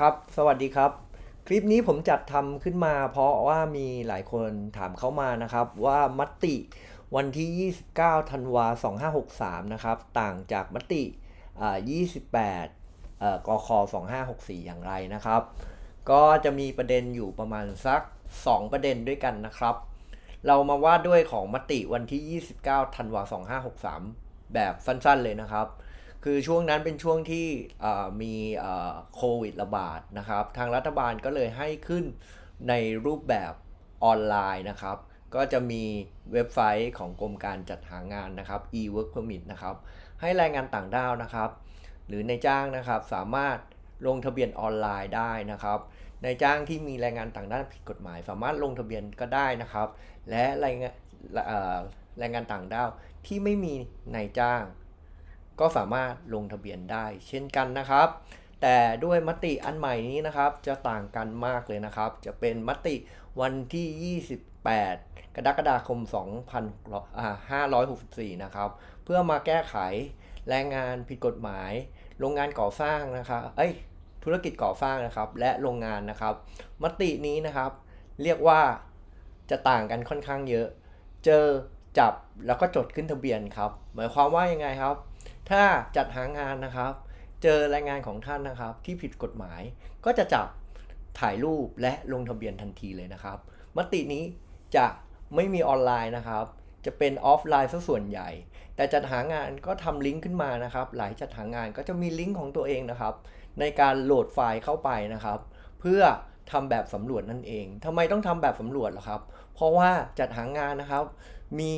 ครับ สวัสดีครับ คลิปนี้ผมจัดทำขึ้นมาเพราะว่ามีหลายคนถามเข้ามานะครับว่ามติวันที่ 29 ธันวา 2563 นะครับ ต่างจากมติอ่า28เอ่อกค 2564 อย่างไรนะครับ ก็จะมีประเด็นอยู่ประมาณสัก 2 ประเด็นด้วยกันนะครับ เรามาว่าด้วยของมติวันที่ 29 ธันวา 2563 แบบสั้นๆเลยนะครับ คือช่วงนั้นเป็นช่วงที่มีโควิดระบาดนะครับ ทางรัฐบาลก็เลยให้ขึ้นในรูปแบบออนไลน์นะครับ ก็จะมีเว็บไซต์ของกรมการจัดหางานนะครับ e-work permit นะครับ ให้แรงงานต่างด้าวนะครับ หรือในจ้างนะครับสามารถลงทะเบียนออนไลน์ได้นะครับนายจ้างที่มีแรงงานต่างด้าวผิดกฎหมาย สามารถลงทะเบียนก็ได้นะครับ และแรงงานแรงงานต่างด้าวที่ไม่มีนายจ้าง ก็สามารถลงทะเบียนได้เช่นกันนะครับ แต่ด้วยมติอันใหม่นี้นะครับ จะต่างกันมากเลยนะครับ จะเป็นมติวันที่ 28 กรกฎาคม 2564 นะครับ เพื่อมาแก้ไขแรงงานผิดกฎหมาย โรงงานก่อสร้างนะครับ เอ้ย ธุรกิจก่อสร้างนะครับ และโรงงานนะครับ มตินี้นะครับ เรียกว่าจะต่างกันค่อนข้างเยอะ เจอ จับแล้วก็จดขึ้นทะเบียนครับ หมายความว่ายังไงครับ ถ้าจัดหางานนะครับ เจอแรงงานของท่านนะครับ ที่ผิดกฎหมายก็จะจับถ่ายรูปและลงทะเบียนทันทีเลยนะครับ มตินี้จะไม่มีออนไลน์นะครับ จะเป็นออฟไลน์ซะส่วนใหญ่ แต่จัดหางานก็ทำลิงก์ขึ้นมานะครับ หลายจัดหางานก็จะมีลิงก์ของตัวเองนะครับ ในการโหลดไฟล์เข้าไปนะครับ เพื่อ ทำแบบสำรวจนั่นเองทำไมต้องทำแบบสำรวจล่ะครับ เพราะว่าจัดหางานนะครับ มี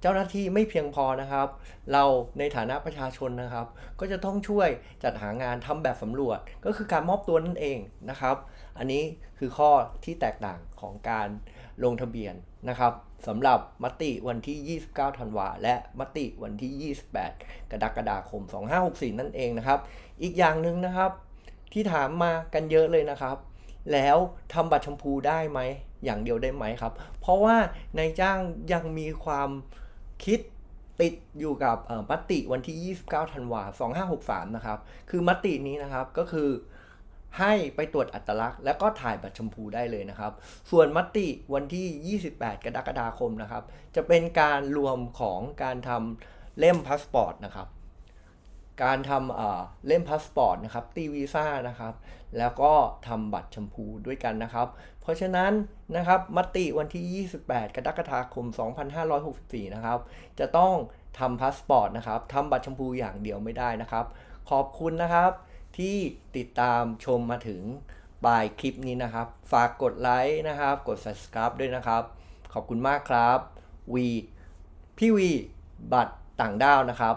เจ้าหน้าที่ไม่เพียงพอนะครับ เราในฐานะประชาชนนะครับ ก็จะต้องช่วยจัดหางานทำแบบสำรวจ ก็คือการมอบตัวนั่นเองนะครับ อันนี้คือข้อที่แตกต่างของการลงทะเบียนนะครับสำหรับมติวันที่ 29 ธันวา และมติวันที่ 28 กรกฎาคม 2564 นั่นเองนะครับ อีกอย่างหนึ่งนะครับ ที่ถามมากันเยอะเลยนะครับ แล้วทำบัตรชมพูได้ไหม อย่างเดียวได้ไหมครับ เพราะว่านายจ้างยังมีความคิดติดอยู่กับมติวันที่ 29 ธันวา2563 นะครับ คือมตินี้นะครับก็คือให้ไปตรวจอัตลักษณ์ แล้วก็ถ่ายบัตรชมพูได้เลยนะครับ ส่วนมติวันที่ 28 กรกฎาคมนะครับ จะเป็นการรวมของการทำเล่มพาสปอร์ตนะครับ การทำเล่มพาสปอร์ตนะครับตีวีซ่านะครับแล้วก็ทำบัตรชมพูด้วยกันนะครับ เพราะฉะนั้นนะครับมติวันที่ 28 กรกฎาคม 2564 นะครับ จะต้องทำพาสปอร์ตนะครับทำบัตรชมพูอย่างเดียวไม่ได้นะครับ ขอบคุณนะครับที่ติดตามชมมาถึงปลายคลิปนี้นะครับ ฝากกดไลค์นะครับ กด subscribe ด้วยนะครับ ขอบคุณมากครับวีพี่วีบัตรต่างด้าวนะครับ